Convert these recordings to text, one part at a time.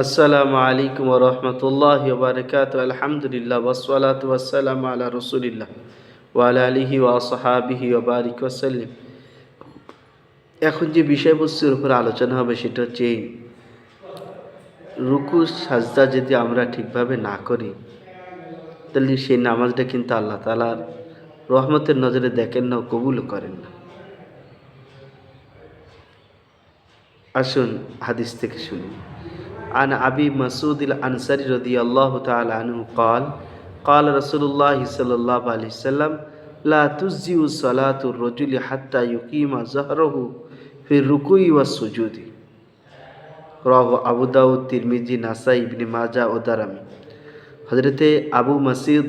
আসসালামু আলাইকুম রহমতুল্লাহ বারকাত আলহামদুলিল্লাহ ওসলাত ওয়াসালাম আলা রসুলিল্লাহ ওয়ালা আলিহি ওয়াসহাবিহি ওবারিক ওসাল্লিম এখন যে বিষয়বস্তুর উপর আলোচনা হবে সেটা হচ্ছে এই রুকু, সাজদা যদি আমরা ঠিকভাবে না করি, তাহলে সেই নামাজটা কিন্তু আল্লাহ তালার রহমতের নজরে দেখেন না ও কবুলও করেন না। আসুন, হাদিস থেকে শুনি। عن أبي مسعود الأنصاري رضي الله تعالى عنه قال قال رسول الله صلى الله عليه وسلم لا تجزئ صلاة الرجل حتى يقيم ظهره في الركوع والسجود রাহ আবু দাউদ তিরমিজি নাসাই ইবনে মাজা ও দারামি হজরতে আবু মাসিদ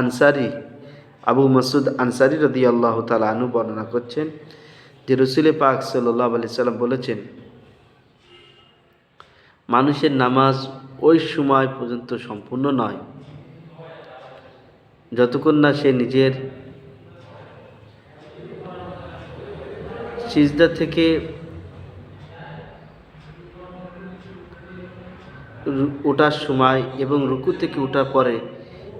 আনসারি আবু মাসুদ আনসারি রদি আল্লাহ তালা আনু বর্ণনা করছেন যে রসুল পাক সাল্লাহ আলি সাল্লাম বলেছেন মানুষের নামাজ ওই সময় পর্যন্ত সম্পূর্ণ নয়। যতক্ষণ না সে নিজের সিজদা থেকে ওঠার সময় এবং রুকু থেকে ওঠার পরে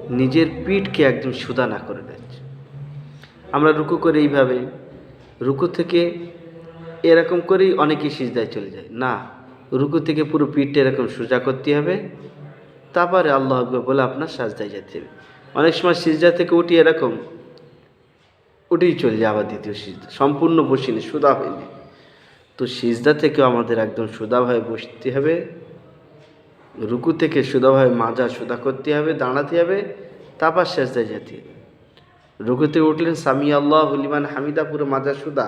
নিজের পিঠকে একদম সুদা না করে দিচ্ছে আমরা রুকু করে এইভাবে রুকু থেকে এরকম করেই অনেকেই সিজদায় চলে যায়। না রুকু থেকে পুরো পিঠটা এরকম সোজা করতে হবে। তারপরে আল্লাহ আকবর বলে আপনার সাজদায় যেতে হবে। অনেক সময় সিজদা থেকে উঠি এরকম, উঠেই চলে যায় আবার দ্বিতীয় সিজদা। সম্পূর্ণ বসিনি সুদা হয়নি। তো সিজদা থেকেও আমাদের একদম সুদাভাবে বসতে হবে। রুকু থেকে সুদাভাবে মাজা সুদা করতে হবে, দাঁড়াতে হবে, তারপর সেজদায় যেতে হবে। রুকুতে উঠলেন সামি আল্লাহ হলিমান হামিদা, পুরো মাজা সুদা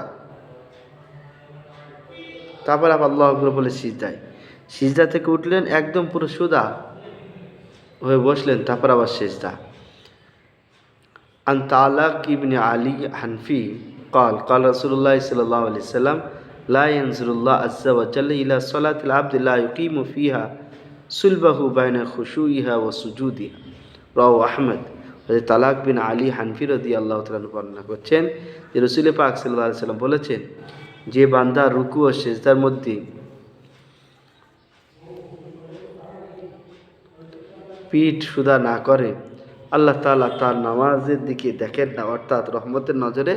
তারপর আবার আল্লাহ আকবর বলে সিজদায়। সিজদা থেকে উঠলেন, একদম পুরো সুদা হয়ে বসলেন, তারপর আবার সিজদা। আন তালাক আলী হানফি কল কল রসুল্লাহ সাল্লাহ আলি সাল্লাম লাইনসুল্লাহ আজ্জাল ইলা সলাতিল আবদুল্লাহ ইউকিমু ফিহা সুলবাহু বাইন খুশু ইহা ও সুজুদিহা। রাও আহমদ। তালাক বিন আলী হানফি রদি আল্লাহ তালা বর্ণনা করছেন যে রসুল পাক সাল্লাহ সাল্লাম বলেছেন যে বান্দা রুকু ও সেজদার মধ্যে পিঠ সুদা না করে, আল্লাহ তালা তার নামাজের দিকে দেখেন না, অর্থাৎ রহমতের নজরে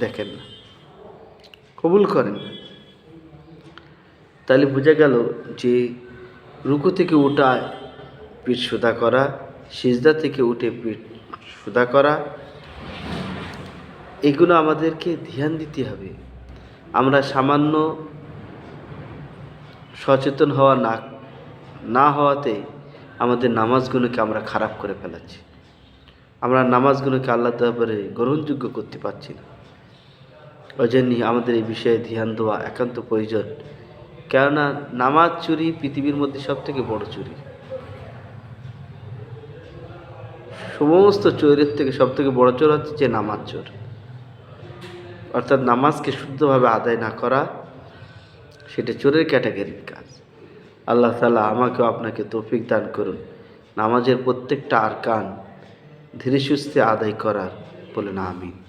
দেখেন না। কবুল করেন না। তাহলে বোঝা গেল যে রুকু থেকে উঠায় পিঠ সুদা করা, সিজদা থেকে উঠে পিঠ সুদা করা, এগুলো আমাদেরকে ধ্যান দিতে হবে। আমরা সামান্য সচেতন হওয়া না না হওয়াতে আমাদের নামাজগুলোকে আমরা খারাপ করে ফেলাচ্ছি। আমরা নামাজগুলোকে আল্লাহ দরবারে গ্রহণযোগ্য করতে পারছি না। ওই জন্যই আমাদের এই বিষয়ে ধ্যান দেওয়া একান্ত প্রয়োজন। কেননা নামাজ চুরি পৃথিবীর মধ্যে সব থেকে বড় চুরি। সমস্ত চোরের থেকে সব থেকে বড় চোর হচ্ছে যে নামাজ চোর। অর্থাৎ নামাজকে শুদ্ধভাবে আদায় না করা, সেটা চোরের ক্যাটাগরির কাজ। আল্লাহ তালা আমাকেও আপনাকে তৌফিক দান করুন। নামাজের প্রত্যেকটা আরকান ধীরে সুস্থে আদায় করার বলে না আমিন।